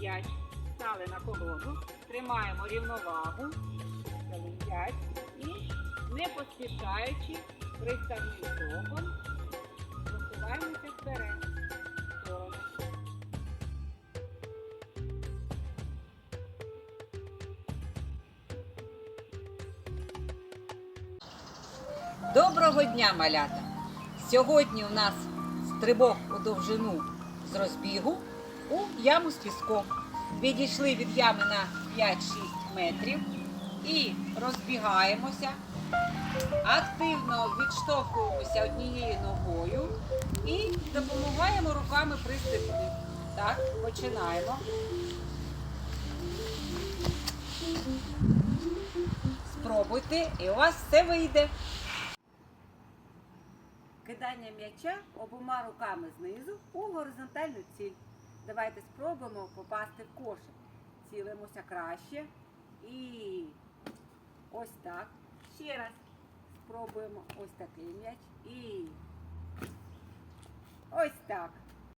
м'яч. Стали на колону, тримаємо рівновагу, взяли м'яч і не поспішаючи приставним кроком просуваємося вперед. Доброго дня, малята! Сьогодні у нас стрибок у довжину з розбігу у яму з піском. Відійшли від ями на 5-6 метрів і розбігаємося. Активно відштовхуємося однією ногою і допомагаємо руками пристебти. Так, починаємо. Спробуйте, і у вас все вийде. Кидання м'яча обома руками знизу у горизонтальну ціль. Давайте спробуємо попасти в кошик. Цілимося краще. І ось так. Ще раз спробуємо ось такий м'яч. І ось так.